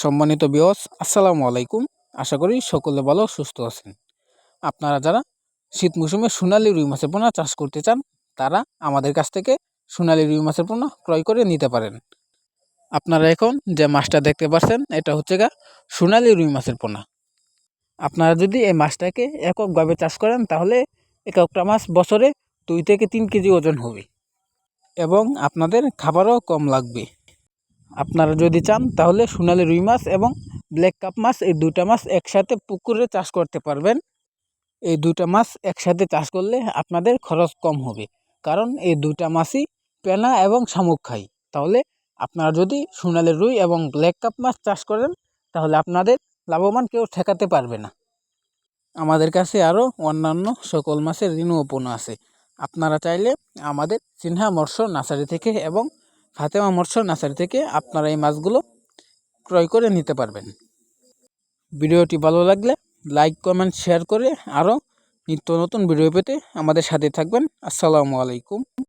সম্মানিত বিয়স আসসালামু আলাইকুম। আশা করি সকলে ভালো, সুস্থ আছেন। আপনারা যারা শীত মৌসুমে সোনালি রুই মাছের পোনা চাষ করতে চান, তারা আমাদের কাছ থেকে সোনালি রুই মাছের পোনা ক্রয় করে নিতে পারেন। আপনারা এখন যে মাছটা দেখতে পাচ্ছেন, এটা হচ্ছে গা সোনালি রুই মাছের পোনা। আপনারা যদি এই মাছটাকে এককভাবে চাষ করেন, তাহলে এককটা মাছ বছরে দুই থেকে তিন কেজি ওজন হবে এবং আপনাদের খাবারও কম লাগবে। আপনারা যদি চান, তাহলে সোনালি রুই মাছ এবং ব্ল্যাক কাপ মাছ এই দুটা মাছ একসাথে পুকুরে চাষ করতে পারবেন। এই দুটা মাছ একসাথে চাষ করলে আপনাদের খরচ কম হবে। কারণ এই দুটা মাছই পেনা এবং শামুক খাই তাহলে আপনারা যদি সোনালি রুই এবং ব্ল্যাক কাপ মাছ চাষ করেন, তাহলে আপনাদের লাভবান কেউ ঠেকাতে পারবে না। আমাদের কাছে আরও অন্যান্য সকল মাছের ঋণ পণ্য আছে। আপনারা চাইলে আমাদের সিনহা মৎস্য নার্সারি থেকে এবং ফাতেমা মৎস্য নার্সারি থেকে আপনারা এই মাছগুলো ক্রয় করে নিতে পারবেন। ভিডিওটি ভালো লাগলে লাইক, কমেন্ট, শেয়ার করে আরও নিত্য নতুন ভিডিও পেতে আমাদের সাথে থাকবেন। আসসালামু আলাইকুম।